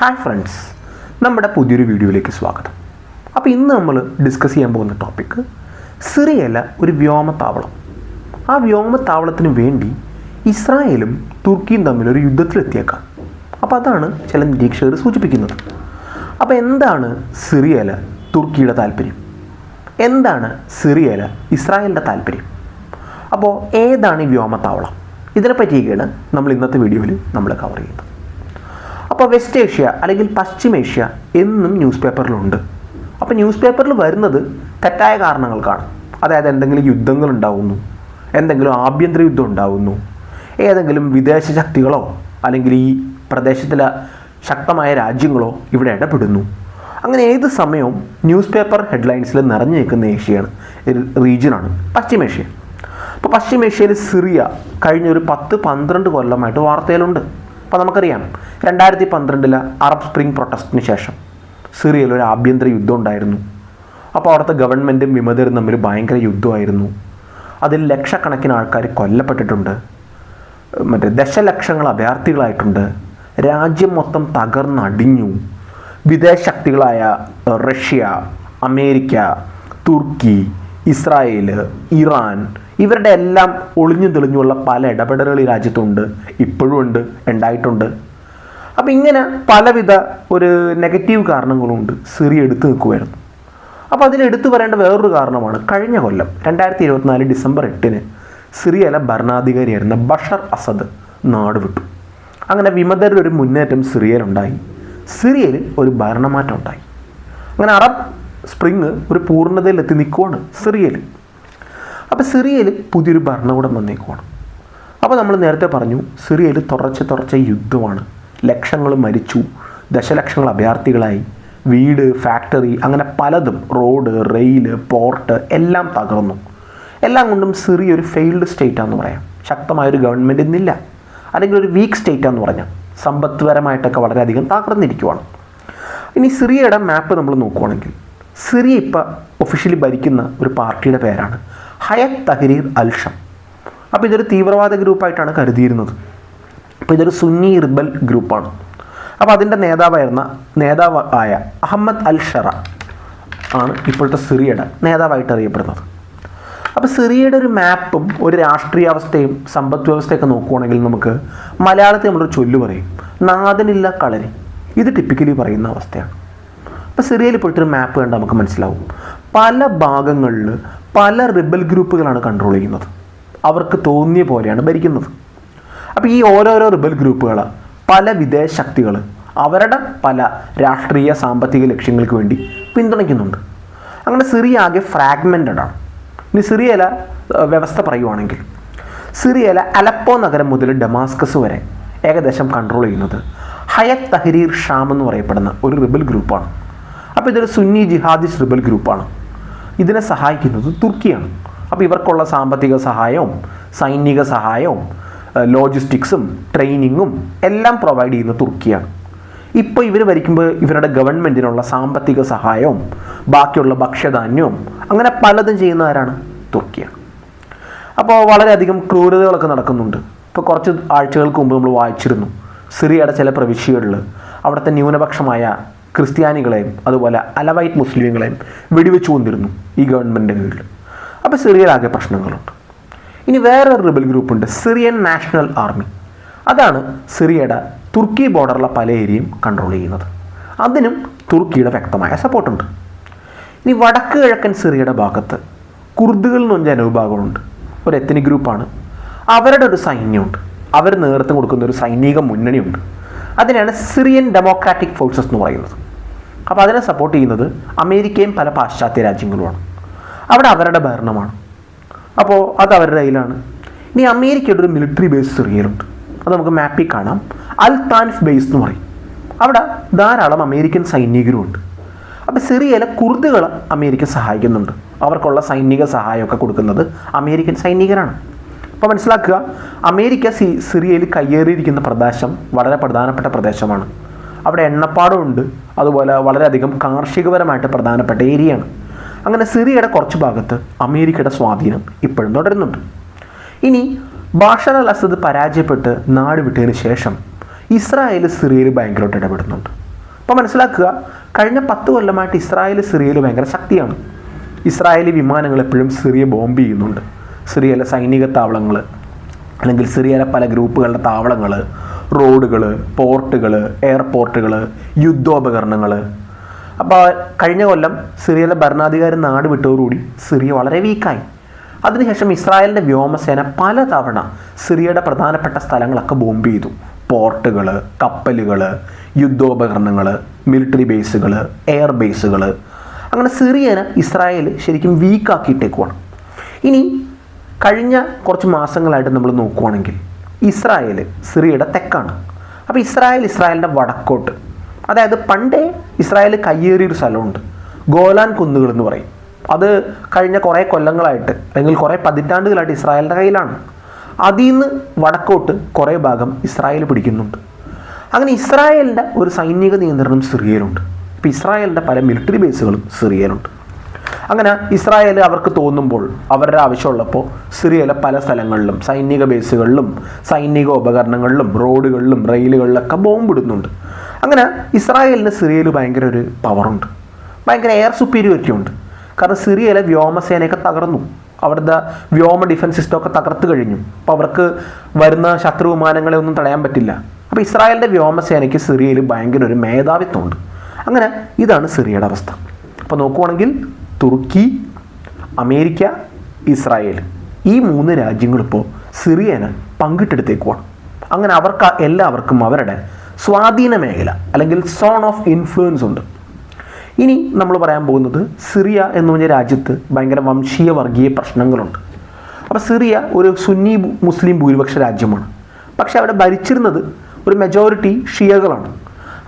Hi friends നമ്മുടെ പുതിയൊരു വീഡിയോയിലേക്ക് സ്വാഗതം. അപ്പോൾ ഇന്ന് നമ്മൾ ഡിസ്കസ് ചെയ്യാൻ പോകുന്ന ടോപ്പിക് സിറിയല്ല ഒരു വ്യോമത്താവളം. ആ വ്യോമത്താവളത്തിന് വേണ്ടി ഇസ്രായേലും തുർക്കിയും തമ്മിൽ ഒരു യുദ്ധത്തിലെത്തിയേക്കാം. അപ്പോൾ അതാണ് ചില നിരീക്ഷകർ സൂചിപ്പിക്കുന്നത്. അപ്പോൾ എന്താണ് സിറിയല തുർക്കിയുടെ താല്പര്യം? എന്താണ് സിറിയല ഇസ്രായേലിന്റെ താല്പര്യം? അപ്പോൾ ഏതാണ് ഈ വ്യോമത്താവളം? ഇതിനെപ്പറ്റിയൊക്കെയാണ് നമ്മൾ ഇന്നത്തെ വീഡിയോയിൽ നമ്മൾ കവർ ചെയ്യുന്നത്. അപ്പോൾ വെസ്റ്റ് ഏഷ്യ അല്ലെങ്കിൽ പശ്ചിമേഷ്യ എന്നും ന്യൂസ് പേപ്പറിലുണ്ട് അപ്പോൾ ന്യൂസ് പേപ്പറിൽ വരുന്നത് തെറ്റായ കാരണങ്ങൾക്കാണ്. അതായത് എന്തെങ്കിലും യുദ്ധങ്ങൾ ഉണ്ടാവുന്നു എന്തെങ്കിലും ആഭ്യന്തര യുദ്ധം ഉണ്ടാവുന്നു ഏതെങ്കിലും വിദേശ ശക്തികളോ അല്ലെങ്കിൽ ഈ പ്രദേശത്തിലെ ശക്തമായ രാജ്യങ്ങളോ ഇവിടെ ഇടപെടുന്നു. അങ്ങനെ ഏത് സമയവും ന്യൂസ് പേപ്പർ ഹെഡ്ലൈൻസിൽ നിറഞ്ഞു നിൽക്കുന്ന ഏഷ്യയാണ് റീജിയനാണ് പശ്ചിമേഷ്യ അപ്പോൾ പശ്ചിമേഷ്യയിൽ സിറിയ കഴിഞ്ഞ ഒരു പത്ത് പന്ത്രണ്ട് കൊല്ലമായിട്ട് വാർത്തയിലുണ്ട്. അപ്പോൾ നമുക്കറിയാം രണ്ടായിരത്തി പന്ത്രണ്ടിലെ അറബ് സ്പ്രിംഗ് പ്രൊട്ടസ്റ്റിന് ശേഷം സിറിയയിൽ ഒരു ആഭ്യന്തര യുദ്ധം ഉണ്ടായിരുന്നു. അപ്പോൾ അവിടുത്തെ ഗവൺമെന്റും വിമതരും തമ്മിൽ ഭയങ്കര യുദ്ധമായിരുന്നു. അതിൽ ലക്ഷക്കണക്കിന് ആൾക്കാർ കൊല്ലപ്പെട്ടിട്ടുണ്ട്. മറ്റേ ദശലക്ഷങ്ങൾ അഭയാർത്ഥികളായിട്ടുണ്ട്. രാജ്യം മൊത്തം തകർന്നടിഞ്ഞു. വിദേശ ശക്തികളായ Russia America Turkey Israel Iran ഇവരുടെ എല്ലാം ഒളിഞ്ഞു തെളിഞ്ഞുള്ള പല ഇടപെടലുകൾ ഈ രാജ്യത്തുണ്ട് ഇപ്പോഴും ഉണ്ട് ഉണ്ടായിട്ടുണ്ട്. അപ്പം ഇങ്ങനെ പലവിധ ഒരു നെഗറ്റീവ് കാരണങ്ങളുണ്ട് സിറിയ എടുത്തു നിൽക്കുമായിരുന്നു അപ്പോൾ അതിൽ എടുത്തു പറയേണ്ട വേറൊരു കാരണമാണ് കഴിഞ്ഞ കൊല്ലം രണ്ടായിരത്തി ഇരുപത്തിനാല് ഡിസംബർ എട്ടിന് സിറിയയിലെ ഭരണാധികാരിയായിരുന്ന ബഷർ അസദ് നാട് വിട്ടു. അങ്ങനെ വിമതരുടെ ഒരു മുന്നേറ്റം സിറിയയിലുണ്ടായി. സിറിയയിൽ ഒരു ഭരണമാറ്റം ഉണ്ടായി. അങ്ങനെ അറബ് സ്പ്രിങ് ഒരു പൂർണതയിലെത്തി നിൽക്കുവാണ് സിറിയയിൽ. അപ്പോൾ സിറിയയിൽ പുതിയൊരു ഭരണകൂടം വന്നേക്കുവാണ്. അപ്പോൾ നമ്മൾ നേരത്തെ പറഞ്ഞു സിറിയയിൽ തുറച്ച് തുറച്ച യുദ്ധമാണ്. ലക്ഷങ്ങൾ മരിച്ചു ദശലക്ഷങ്ങൾ അഭയാർത്ഥികളായി. വീട് ഫാക്ടറി അങ്ങനെ പലതും റോഡ് റെയിൽ പോർട്ട് എല്ലാം തകർന്നു. എല്ലാം കൊണ്ടും സിറിയ ഒരു ഫെയിൽഡ് സ്റ്റേറ്റാന്ന് പറയാം. ശക്തമായൊരു ഗവൺമെന്റ് ഇന്നില്ല. അല്ലെങ്കിൽ ഒരു വീക്ക് സ്റ്റേറ്റാന്ന് പറഞ്ഞാൽ സമ്പത്പരമായിട്ടൊക്കെ വളരെയധികം തകർന്നിരിക്കുവാണ്. ഇനി സിറിയയുടെ മാപ്പ് നമ്മൾ നോക്കുവാണെങ്കിൽ സിറിയ ഇപ്പോൾ ഒഫീഷ്യലി ഭരിക്കുന്ന ഒരു പാർട്ടിയുടെ പേരാണ് ഹയത്ത് തഹരീർ അൽഷം. അപ്പോൾ ഇതൊരു തീവ്രവാദ ഗ്രൂപ്പായിട്ടാണ് കരുതിയിരുന്നത്. അപ്പോൾ ഇതൊരു സുന്നി ഇർബൽ ഗ്രൂപ്പാണ്. അപ്പോൾ അതിന്റെ നേതാവായിരുന്ന നേതാവ് ആയ അഹമ്മദ് അൽ ഷറ ആണ് ഇപ്പോഴത്തെ സിറിയയുടെ നേതാവായിട്ട് അറിയപ്പെടുന്നത്. അപ്പോൾ സിറിയയുടെ ഒരു മാപ്പും ഒരു രാഷ്ട്രീയാവസ്ഥയും സമ്പദ് വ്യവസ്ഥയൊക്കെ നോക്കുവാണെങ്കിൽ നമുക്ക് മലയാളത്തിൽ നമ്മളൊരു ചൊല്ലു പറയും. നാഥനില്ല കളരി. ഇത് ടിപ്പിക്കലി പറയുന്ന അവസ്ഥയാണ്. അപ്പോൾ സിറിയയിൽ ഒരു മാപ്പ് കണ്ടാൽ നമുക്ക് മനസ്സിലാവും. പല ഭാഗങ്ങളിൽ പല റിബൽ ഗ്രൂപ്പുകളാണ് കൺട്രോൾ ചെയ്യുന്നത്. അവർക്ക് തോന്നിയ പോലെയാണ് ഭരിക്കുന്നത്. അപ്പോൾ ഈ ഓരോരോ റിബൽ ഗ്രൂപ്പുകൾ പല വിദേശ ശക്തികൾ അവരുടെ പല രാഷ്ട്രീയ സാമ്പത്തിക ലക്ഷ്യങ്ങൾക്ക് വേണ്ടി പിന്തുണയ്ക്കുന്നുണ്ട്. അങ്ങനെ സിറിയ ആകെ ഫ്രാഗ്മെന്റഡ് ആണ്. ഇനി സിറിയയിലെ വ്യവസ്ഥ പറയുവാണെങ്കിൽ സിറിയയിലെ അലപ്പോ നഗരം മുതൽ ഡമാസ്കസ് വരെ ഏകദേശം കൺട്രോൾ ചെയ്യുന്നത് ഹയത് തഹരീർ ഷാം എന്ന് പറയപ്പെടുന്ന ഒരു റിബൽ ഗ്രൂപ്പാണ്. അപ്പോൾ ഇതൊരു സുന്നി ജിഹാദിസ് റിബൽ ഗ്രൂപ്പാണ്. ഇതിനെ സഹായിക്കുന്നത് തുർക്കിയാണ്. അപ്പോൾ ഇവർക്കുള്ള സാമ്പത്തിക സഹായവും സൈനിക സഹായവും ലോജിസ്റ്റിക്സും ട്രെയിനിങ്ങും എല്ലാം പ്രൊവൈഡ് ചെയ്യുന്നത് തുർക്കിയാണ്. ഇപ്പോൾ ഇവർ ഭരിക്കുമ്പോൾ ഇവരുടെ ഗവൺമെന്റിനുള്ള സാമ്പത്തിക സഹായവും ബാക്കിയുള്ള ഭക്ഷ്യധാന്യവും അങ്ങനെ പലതും ചെയ്യുന്ന ആരാണ് തുർക്കിയാണ്. അപ്പോൾ വളരെയധികം ക്രൂരതകളൊക്കെ നടക്കുന്നുണ്ട്. ഇപ്പോൾ കുറച്ച് ആഴ്ചകൾക്ക് മുമ്പ് നമ്മൾ വായിച്ചിരുന്നു. സിറിയയുടെ ചില പ്രവിശ്യകളിൽ അവിടുത്തെ ന്യൂനപക്ഷമായ ക്രിസ്ത്യാനികളെയും അതുപോലെ അലവൈറ്റ് മുസ്ലിങ്ങളെയും വെടിവെച്ചു കൊണ്ടിരുന്നു ഈ ഗവൺമെന്റിന്റെ കീഴിൽ. അപ്പോൾ സിറിയയിലാകെ പ്രശ്നങ്ങളുണ്ട്. ഇനി വേറൊരു റിബൽ ഗ്രൂപ്പുണ്ട് സിറിയൻ നാഷണൽ ആർമി. അതാണ് സിറിയയുടെ തുർക്കി ബോർഡറിലെ പല ഏരിയയും കൺട്രോൾ ചെയ്യുന്നത്. അതിനും തുർക്കിയുടെ വ്യക്തമായ സപ്പോർട്ടുണ്ട്. ഇനി വടക്ക് കിഴക്കൻ സിറിയയുടെ ഭാഗത്ത് കുർദുകൾ എന്ന് പറഞ്ഞ ജനവിഭാഗമുണ്ട്. ഒരു എത്തനിക് ഗ്രൂപ്പാണ് അവരുടെ ഒരു സൈന്യമുണ്ട്. അവർ നേതൃത്വം കൊടുക്കുന്ന ഒരു സൈനിക മുന്നണിയുണ്ട്. അതിനാണ് സിറിയൻ ഡെമോക്രാറ്റിക് ഫോഴ്സസ് എന്ന് പറയുന്നത്. അപ്പോൾ അതിനെ സപ്പോർട്ട് ചെയ്യുന്നത് അമേരിക്കയും പല പാശ്ചാത്യ രാജ്യങ്ങളുമാണ്. അവിടെ അവരുടെ ഭരണമാണ്. അപ്പോൾ അത് അവരുടെ കയ്യിലാണ്. ഇനി അമേരിക്കയുടെ ഒരു മിലിറ്ററി ബേസ് സിറിയയിലുണ്ട് അത് നമുക്ക് മാപ്പിൽ കാണാം. അൽ താൻഫ് ബേസ് എന്ന് പറയും. അവിടെ ധാരാളം അമേരിക്കൻ സൈനികരുമുണ്ട്. അപ്പോൾ സിറിയയിലെ കുർദുകൾ അമേരിക്ക സഹായിക്കുന്നുണ്ട്. അവർക്കുള്ള സൈനിക സഹായമൊക്കെ കൊടുക്കുന്നത് അമേരിക്കൻ സൈനികരാണ്. അപ്പോൾ മനസ്സിലാക്കുക അമേരിക്ക സിറിയയിൽ കയ്യേറിയിരിക്കുന്ന പ്രദേശം വളരെ പ്രധാനപ്പെട്ട പ്രദേശമാണ്. അവിടെ എണ്ണപ്പാടമുണ്ട് അതുപോലെ വളരെയധികം കാർഷികപരമായിട്ട് പ്രധാനപ്പെട്ട ഏരിയയാണ്. അങ്ങനെ സിറിയയുടെ കുറച്ച് ഭാഗത്ത് അമേരിക്കയുടെ സ്വാധീനം ഇപ്പോഴും തുടരുന്നുണ്ട്. ഇനി ബാഷർ അൽ അസദ് പരാജയപ്പെട്ട് നാട് വിട്ടതിന് ശേഷം ഇസ്രായേൽ സിറിയയിൽ ഭയങ്കരമായിട്ട് ഇടപെടുന്നുണ്ട്. അപ്പോൾ മനസ്സിലാക്കുക കഴിഞ്ഞ പത്ത് കൊല്ലമായിട്ട് ഇസ്രായേൽ സിറിയയിൽ ഭയങ്കര ശക്തിയാണ്. ഇസ്രായേലി വിമാനങ്ങൾ എപ്പോഴും സിറിയ ബോംബ് ചെയ്യുന്നുണ്ട്. സിറിയയിലെ സൈനിക താവളങ്ങൾ അല്ലെങ്കിൽ സിറിയയിലെ പല ഗ്രൂപ്പുകളുടെ താവളങ്ങൾ റോഡുകൾ പോർട്ടുകൾ എയർപോർട്ടുകൾ യുദ്ധോപകരണങ്ങൾ അപ്പോൾ കഴിഞ്ഞ കൊല്ലം സിറിയയിലെ ഭരണാധികാരി നാട് വിട്ടതോടുകൂടി സിറിയ വളരെ വീക്കായി. അതിനുശേഷം ഇസ്രായേലിന്റെ വ്യോമസേന പലതവണ സിറിയയുടെ പ്രധാനപ്പെട്ട സ്ഥലങ്ങളൊക്കെ ബോംബ് ചെയ്തു. പോർട്ടുകൾ കപ്പലുകൾ യുദ്ധോപകരണങ്ങൾ മിലിറ്ററി ബേസുകൾ എയർ ബേസുകൾ അങ്ങനെ സിറിയനെ ഇസ്രായേൽ ശരിക്കും വീക്കാക്കിയിട്ടേക്കുവാണ്. ഇനി കഴിഞ്ഞ കുറച്ച് മാസങ്ങളായിട്ട് നമ്മൾ നോക്കുവാണെങ്കിൽ ഇസ്രായേൽ സിറിയയുടെ തെക്കാണ്. അപ്പോൾ ഇസ്രായേൽ ഇസ്രായേലിന്റെ വടക്കോട്ട്. അതായത് പണ്ടേ ഇസ്രായേൽ കയ്യേറിയൊരു സ്ഥലമുണ്ട്. ഗോലാൻ കുന്നുകൾ എന്ന് പറയും. അത് കഴിഞ്ഞ കുറേ കൊല്ലങ്ങളായിട്ട് അല്ലെങ്കിൽ കുറേ പതിറ്റാണ്ടുകളായിട്ട് ഇസ്രായേലിന്റെ കയ്യിലാണ്. അതിൽ നിന്ന് വടക്കോട്ട് കുറേ ഭാഗം ഇസ്രായേൽ പിടിക്കുന്നുണ്ട്. അങ്ങനെ ഇസ്രായേലിന്റെ ഒരു സൈനിക നിയന്ത്രണം സിറിയയിലുണ്ട്. ഇപ്പോൾ ഇസ്രായേലിന്റെ പല മിലിറ്ററി ബേസുകളും സിറിയയിലുണ്ട്. അങ്ങനെ ഇസ്രായേൽ അവർക്ക് തോന്നുമ്പോൾ അവരുടെ ആവശ്യമുള്ളപ്പോൾ സിറിയയിലെ പല സ്ഥലങ്ങളിലും സൈനിക ബേസുകളിലും സൈനിക ഉപകരണങ്ങളിലും റോഡുകളിലും റെയിലുകളിലൊക്കെ ബോംബിടുന്നുണ്ട്. അങ്ങനെ ഇസ്രായേലിന് സിറിയയിൽ ഭയങ്കര ഒരു പവറുണ്ട്. ഭയങ്കര എയർ സുപ്പീരിയോറിറ്റി ഉണ്ട്. കാരണം സിറിയയിലെ വ്യോമസേനയൊക്കെ തകർന്നു. അവരുടെ വ്യോമ ഡിഫൻസ് സിസ്റ്റമൊക്കെ തകർത്ത് കഴിഞ്ഞു. അപ്പോൾ അവർക്ക് വരുന്ന ശത്രു വിമാനങ്ങളെ ഒന്നും തടയാൻ പറ്റില്ല. അപ്പോൾ ഇസ്രായേലിന്റെ വ്യോമസേനയ്ക്ക് സിറിയയിൽ ഭയങ്കര ഒരു മേധാവിത്വമുണ്ട്. അങ്ങനെ ഇതാണ് സിറിയയുടെ അവസ്ഥ. അപ്പോൾ നോക്കുവാണെങ്കിൽ തുർക്കി അമേരിക്ക ഇസ്രായേൽ ഈ മൂന്ന് രാജ്യങ്ങളിപ്പോൾ സിറിയനെ പങ്കിട്ടെടുത്തേക്കുവാണ്. അങ്ങനെ അവർക്ക് എല്ലാവർക്കും അവരുടെ സ്വാധീന മേഖല അല്ലെങ്കിൽ സോൺ ഓഫ് ഇൻഫ്ലുവൻസ് ഉണ്ട്. ഇനി നമ്മൾ പറയാൻ പോകുന്നത് സിറിയ എന്ന് പറഞ്ഞ രാജ്യത്ത് ഭയങ്കര വംശീയ വർഗീയ പ്രശ്നങ്ങളുണ്ട്. അപ്പോൾ സിറിയ ഒരു സുന്നി മുസ്ലിം ഭൂരിപക്ഷ രാജ്യമാണ്. പക്ഷെ അവിടെ ഭരിച്ചിരുന്നത് ഒരു മെജോറിറ്റി ഷിയകളാണ്.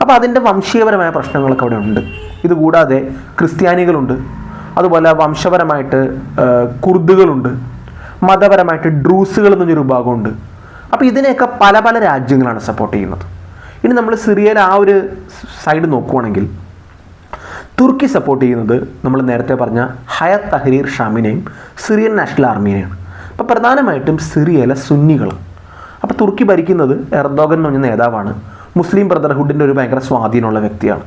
അപ്പോൾ അതിന്റെ വംശീയപരമായ പ്രശ്നങ്ങളൊക്കെ അവിടെ ഉണ്ട്. ഇതുകൂടാതെ ക്രിസ്ത്യാനികളുണ്ട് അതുപോലെ വംശപരമായിട്ട് കുർദുകളുണ്ട്. മതപരമായിട്ട് ഡ്രൂസുകൾ എന്നൊരു വിഭാഗമുണ്ട്. അപ്പോൾ ഇതിനെയൊക്കെ പല പല രാജ്യങ്ങളാണ് സപ്പോർട്ട് ചെയ്യുന്നത്. ഇനി നമ്മൾ സിറിയയിലെ ആ ഒരു സൈഡ് നോക്കുവാണെങ്കിൽ തുർക്കി സപ്പോർട്ട് ചെയ്യുന്നത് നമ്മൾ നേരത്തെ പറഞ്ഞ ഹയത് തഹരീർ ഷാമിനെയും സിറിയൻ നാഷണൽ ആർമീനെയാണ് അപ്പോൾ പ്രധാനമായിട്ടും സിറിയയിലെ സുന്നികൾ അപ്പോൾ തുർക്കി ഭരിക്കുന്നത് എർദോഗൻ എന്ന് പറഞ്ഞ നേതാവാണ്. മുസ്ലിം ബ്രദർഹുഡിന്റെ ഒരു ഭയങ്കര സ്വാധീനമുള്ള വ്യക്തിയാണ്.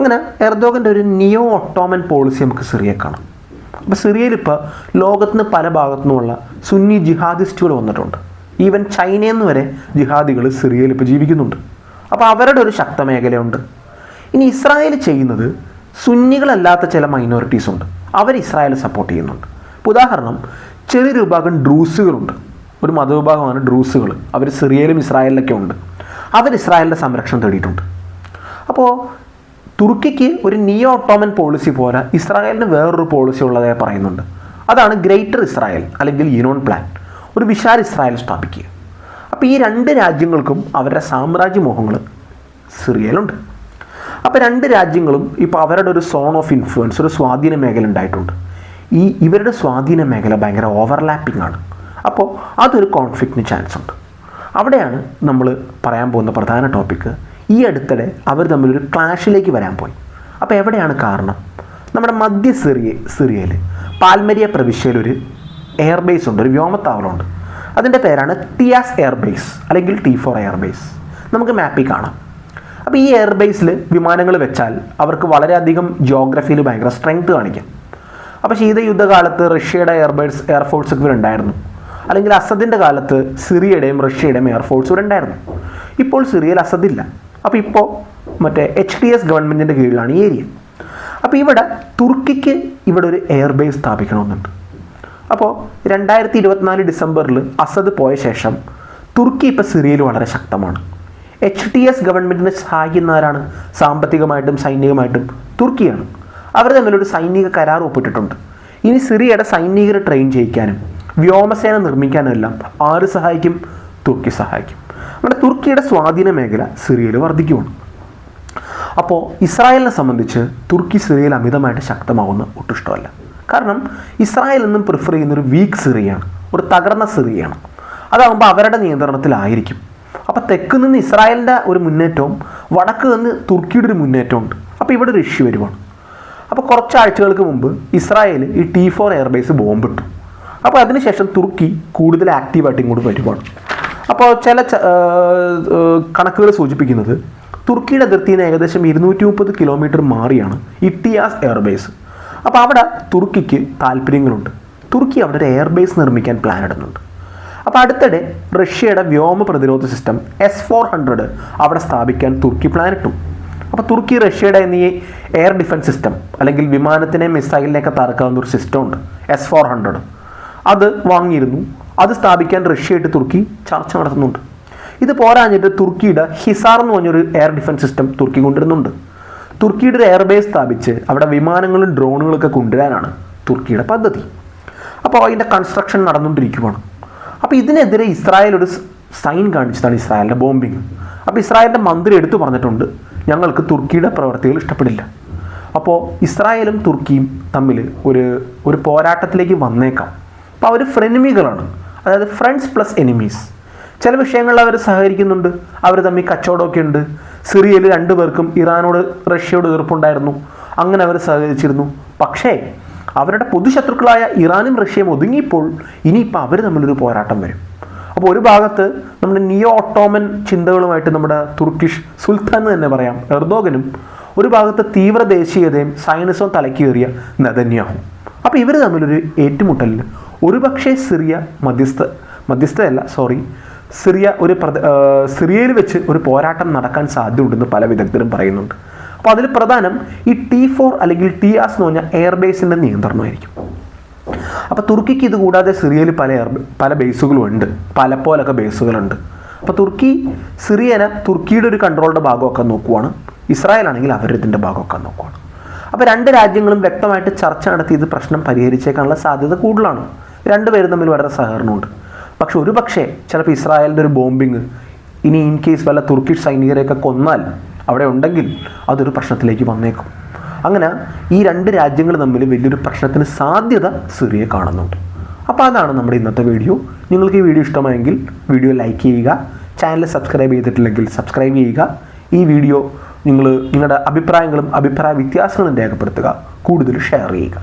അങ്ങനെ എർദോഗന്റെ ഒരു നിയോ ഒട്ടോമൻ പോളിസി നമുക്ക് സിറിയ കാണാം. അപ്പോൾ സിറിയയിൽ ഇപ്പോൾ ലോകത്തിന് പല ഭാഗത്തു നിന്നുള്ള സുന്നി ജിഹാദിസ്റ്റുകൾ വന്നിട്ടുണ്ട്. ഈവൻ ചൈനയിൽ നിന്ന് വരെ ജിഹാദികൾ സിറിയയിൽ ഇപ്പോൾ ജീവിക്കുന്നുണ്ട്. അപ്പോൾ അവരുടെ ഒരു ശക്ത മേഖലയുണ്ട്. ഇനി ഇസ്രായേൽ ചെയ്യുന്നത് സുന്നികളല്ലാത്ത ചില മൈനോറിറ്റീസ് ഉണ്ട്. അവർ ഇസ്രായേൽ സപ്പോർട്ട് ചെയ്യുന്നുണ്ട്. ഇപ്പോൾ ഉദാഹരണം ചെറിയൊരു വിഭാഗം ഡ്രൂസുകളുണ്ട് ഒരു മതവിഭാഗമാണ് ഡ്രൂസുകൾ അവർ സിറിയയിലും ഇസ്രായേലിലൊക്കെ ഉണ്ട്. അവർ ഇസ്രായേലിന്റെ സംരക്ഷണം തേടിയിട്ടുണ്ട്. അപ്പോൾ തുർക്കിക്ക് ഒരു നിയോ ഒട്ടോമൻ പോളിസി പോലെ ഇസ്രായേലിന് വേറൊരു പോളിസി ഉള്ളതായി പറയുന്നുണ്ട്. അതാണ് ഗ്രേറ്റർ ഇസ്രായേൽ അല്ലെങ്കിൽ യൂണോൺ പ്ലാൻ ഒരു വിശാൽ ഇസ്രായേൽ സ്ഥാപിക്കുക. അപ്പോൾ ഈ രണ്ട് രാജ്യങ്ങൾക്കും അവരുടെ സാമ്രാജ്യമോഹങ്ങൾ സിറിയയിലുണ്ട്. അപ്പോൾ രണ്ട് രാജ്യങ്ങളും ഇപ്പോൾ അവരുടെ ഒരു സോൺ ഓഫ് ഇൻഫ്ലുവൻസ് ഒരു സ്വാധീന മേഖല ഉണ്ടായിട്ടുണ്ട്. ഈ ഇവരുടെ സ്വാധീന മേഖല ഭയങ്കര ഓവർലാപ്പിംഗ് ആണ്. അപ്പോൾ അതൊരു കോൺഫ്ലിക്റ്റിന് ചാൻസ് ഉണ്ട്. അവിടെയാണ് നമ്മൾ പറയാൻ പോകുന്ന പ്രധാന ടോപ്പിക്ക് ഈ അടുത്തിടെ അവർ തമ്മിലൊരു ക്ലാഷിലേക്ക് വരാൻ പോയി. അപ്പോൾ എവിടെയാണ് കാരണം? നമ്മുടെ മധ്യ സിറിയ സിറിയയിൽ പാൽമരിയ പ്രവിശ്യയിൽ ഒരു എയർബേസ് ഉണ്ട് ഒരു വ്യോമത്താവളമുണ്ട്. അതിന്റെ പേരാണ് ടിയാസ് എയർബേസ് അല്ലെങ്കിൽ ടി ഫോർ എയർബേസ് നമുക്ക് മാപ്പിൽ കാണാം. അപ്പോൾ ഈ എയർബേസിൽ വിമാനങ്ങൾ വെച്ചാൽ അവർക്ക് വളരെയധികം ജോഗ്രഫിയിൽ ഭയങ്കര സ്ട്രെങ്ത് കാണിക്കാം. അപ്പോൾ ശീതയുദ്ധകാലത്ത് റഷ്യയുടെ എയർബേസ് എയർഫോഴ്സ് ഒക്കെ ഉണ്ടായിരുന്നു അല്ലെങ്കിൽ അസദിന്റെ കാലത്ത് സിറിയയുടെയും റഷ്യയുടെയും എയർഫോഴ്സ് ഇവരുണ്ടായിരുന്നു. ഇപ്പോൾ സിറിയയിൽ അസദില്ല. അപ്പോൾ ഇപ്പോൾ മറ്റേ എച്ച് ഡി എസ് ഗവൺമെന്റിന്റെ കീഴിലാണ് ഈ ഏരിയ. അപ്പോൾ ഇവിടെ തുർക്കിക്ക് ഇവിടെ ഒരു എയർബേസ് സ്ഥാപിക്കണമെന്നുണ്ട്. അപ്പോൾ രണ്ടായിരത്തി ഇരുപത്തിനാല് ഡിസംബറിൽ അസദ് പോയ ശേഷം തുർക്കി ഇപ്പോൾ സിറിയയിൽ വളരെ ശക്തമാണ്. എച്ച് ടി എസ് ഗവൺമെന്റിനെ സഹായിക്കുന്നവരാണ് സാമ്പത്തികമായിട്ടും സൈനികമായിട്ടും തുർക്കിയാണ്. അവർ തമ്മിലൊരു സൈനിക കരാർ ഒപ്പിട്ടിട്ടുണ്ട്. ഇനി സിറിയയുടെ സൈനികരെ ട്രെയിൻ ചെയ്യിക്കാനും വ്യോമസേന നിർമ്മിക്കാനും എല്ലാം ആര് സഹായിക്കും? തുർക്കി സഹായിക്കും. അങ്ങനെ തുർക്കിയുടെ സ്വാധീന മേഖല സിറിയയിൽ വർദ്ധിക്കുവാണ്. അപ്പോൾ ഇസ്രായേലിനെ സംബന്ധിച്ച് തുർക്കി സിറിയയിൽ അമിതമായിട്ട് ശക്തമാവുന്ന ഒട്ടും ഇഷ്ടമല്ല കാരണം ഇസ്രായേൽ എന്നും പ്രിഫർ ചെയ്യുന്ന ഒരു വീക്ക് സിറിയാണ് ഒരു തകർന്ന സിറിയാണ് അതാകുമ്പോൾ അവരുടെ നിയന്ത്രണത്തിലായിരിക്കും. അപ്പോൾ തെക്ക് നിന്ന് ഇസ്രായേലിന്റെ ഒരു മുന്നേറ്റവും വടക്ക് നിന്ന് തുർക്കിയുടെ ഒരു മുന്നേറ്റവും ഉണ്ട് അപ്പോൾ ഇവിടെ ഒരു ഇഷ്യൂ വരുവാണ്. അപ്പോൾ കുറച്ച് ആഴ്ചകൾക്ക് മുമ്പ് ഇസ്രായേൽ ഈ ടി ഫോർ എയർബേസ് ബോംബിട്ടു അപ്പോൾ അതിനുശേഷം തുർക്കി കൂടുതൽ ആക്റ്റീവായിട്ട് ഇങ്ങോട്ട് വരുവാണ്. അപ്പോൾ ചില കണക്കുകൾ സൂചിപ്പിക്കുന്നത് തുർക്കിയുടെ അതിർത്തിയിൽ നിന്ന് ഏകദേശം ഇരുന്നൂറ്റി മുപ്പത് കിലോമീറ്റർ മാറിയാണ് ഇട്ടിയാസ് എയർബേസ്. അപ്പോൾ അവിടെ തുർക്കിക്ക് താല്പര്യങ്ങളുണ്ട്. തുർക്കി അവിടെ ഒരു എയർബേസ് നിർമ്മിക്കാൻ പ്ലാൻ ഇടുന്നുണ്ട്. അപ്പോൾ അടുത്തിടെ റഷ്യയുടെ വ്യോമ പ്രതിരോധ സിസ്റ്റം എസ് ഫോർ ഹൺഡ്രഡ് അവിടെ സ്ഥാപിക്കാൻ തുർക്കി പ്ലാൻ ഇട്ടു. അപ്പോൾ തുർക്കി റഷ്യയുടെ എന്നീ എയർ ഡിഫൻസ് സിസ്റ്റം അല്ലെങ്കിൽ വിമാനത്തിനെ മിസൈലിനെയൊക്കെ തറക്കാവുന്ന ഒരു സിസ്റ്റം ഉണ്ട് എസ് ഫോർ ഹൺഡ്രഡ് അത് വാങ്ങിയിരുന്നു. അത് സ്ഥാപിക്കാൻ റഷ്യയായിട്ട് തുർക്കി ചർച്ച നടത്തുന്നുണ്ട്. ഇത് പോരാഞ്ഞിട്ട് തുർക്കിയുടെ ഹിസാർ എന്ന് പറഞ്ഞൊരു എയർ ഡിഫൻസ് സിസ്റ്റം തുർക്കി കൊണ്ടുവരുന്നുണ്ട്. തുർക്കിയുടെ ഒരു എയർബേസ് സ്ഥാപിച്ച് അവിടെ വിമാനങ്ങളും ഡ്രോണുകളൊക്കെ കൊണ്ടുവരാനാണ് തുർക്കിയുടെ പദ്ധതി. അപ്പോൾ അതിന്റെ കൺസ്ട്രക്ഷൻ നടന്നുകൊണ്ടിരിക്കുവാണ്. അപ്പോൾ ഇതിനെതിരെ ഇസ്രായേൽ ഒരു സൈൻ കാണിച്ചതാണ് ഇസ്രായേലിന്റെ ബോംബിങ് അപ്പോൾ ഇസ്രായേലിന്റെ മന്ത്രി എടുത്തു പറഞ്ഞിട്ടുണ്ട് ഞങ്ങൾക്ക് തുർക്കിയുടെ പ്രവർത്തികൾ ഇഷ്ടപ്പെടില്ല. അപ്പോൾ ഇസ്രായേലും തുർക്കിയും തമ്മിൽ ഒരു ഒരു പോരാട്ടത്തിലേക്ക് വന്നേക്കാം. അപ്പോൾ അവർ ഫ്രെനിമികളാണ് അതായത് ഫ്രണ്ട്സ് പ്ലസ് എനിമീസ് ചില വിഷയങ്ങളിൽ അവർ സഹകരിക്കുന്നുണ്ട്. അവർ തമ്മിൽ കച്ചവടമൊക്കെ ഉണ്ട്. സിറിയയിൽ രണ്ടു പേർക്കും ഇറാനോട് റഷ്യയോട് എതിർപ്പുണ്ടായിരുന്നു. അങ്ങനെ അവർ സഹകരിച്ചിരുന്നു. പക്ഷേ അവരുടെ പൊതുശത്രുക്കളായ ഇറാനും റഷ്യയും ഒതുങ്ങിയപ്പോൾ ഇനിയിപ്പോൾ അവർ തമ്മിലൊരു പോരാട്ടം വരും. അപ്പോൾ ഒരു ഭാഗത്ത് നമ്മുടെ നിയോ ഓട്ടോമൻ ചിന്തകളുമായിട്ട് നമ്മുടെ തുർക്കിഷ് സുൽത്താൻ എന്ന് തന്നെ പറയാം എർദോഗനും ഒരു ഭാഗത്ത് തീവ്ര ദേശീയതയും സൈനിസവും തലക്കേറിയ നദന്യാഹും അപ്പോൾ ഇവർ തമ്മിലൊരു ഏറ്റുമുട്ടലിൽ ഒരുപക്ഷെ സിറിയ മധ്യസ്ഥ മധ്യസ്ഥയല്ല സോറി സിറിയ ഒരു പ്രധ- സിറിയയിൽ വെച്ച് ഒരു പോരാട്ടം നടക്കാൻ സാധ്യതയുണ്ടെന്ന് പല വിദഗ്ധരും പറയുന്നുണ്ട്. അപ്പോൾ അതിൽ പ്രധാനം ഈ ടി ഫോർ അല്ലെങ്കിൽ ടി ആസ് എന്ന് പറഞ്ഞ എയർബേസിന്റെ നിയന്ത്രണമായിരിക്കും അപ്പോൾ തുർക്കിക്ക് ഇത് കൂടാതെ സിറിയയിൽ പല എയർ പല ബേസുകളും ഉണ്ട് പലപ്പോലൊക്കെ ബേസുകളുണ്ട് അപ്പോൾ തുർക്കി സിറിയനെ തുർക്കിയുടെ ഒരു കൺട്രോളുടെ ഭാഗമൊക്കെ നോക്കുവാണ്. ഇസ്രായേൽ ആണെങ്കിൽ അവരുടെ ഭാഗമൊക്കെ നോക്കുവാണ്. അപ്പോൾ രണ്ട് രാജ്യങ്ങളും വ്യക്തമായിട്ട് ചർച്ച നടത്തി ഇത് പ്രശ്നം പരിഹരിച്ചേക്കാനുള്ള സാധ്യത കൂടുതലാണ്. രണ്ടുപേരും തമ്മിൽ വളരെ സഹകരണമുണ്ട്. പക്ഷെ ഒരു പക്ഷേ ചിലപ്പോൾ ഇസ്രായേലിന്റെ ഒരു ബോംബിങ് ഇനി ഇൻ കേസ് വല്ല തുർക്കിഷ് സൈനികരെയൊക്കെ കൊന്നാൽ അവിടെ ഉണ്ടെങ്കിൽ അതൊരു പ്രശ്നത്തിലേക്ക് വന്നേക്കും. അങ്ങനെ ഈ രണ്ട് രാജ്യങ്ങൾ തമ്മിൽ വലിയൊരു പ്രശ്നത്തിന് സാധ്യത സിറിയ കാണുന്നുണ്ട്. അപ്പോൾ അതാണ് നമ്മുടെ ഇന്നത്തെ വീഡിയോ. നിങ്ങൾക്ക് ഈ വീഡിയോ ഇഷ്ടമായെങ്കിൽ വീഡിയോ ലൈക്ക് ചെയ്യുക ചാനൽ സബ്സ്ക്രൈബ് ചെയ്തിട്ടില്ലെങ്കിൽ സബ്സ്ക്രൈബ് ചെയ്യുക. ഈ വീഡിയോ നിങ്ങൾ നിങ്ങളുടെ അഭിപ്രായങ്ങളും അഭിപ്രായ വ്യത്യാസങ്ങളും രേഖപ്പെടുത്തുക കൂടുതൽ ഷെയർ ചെയ്യുക.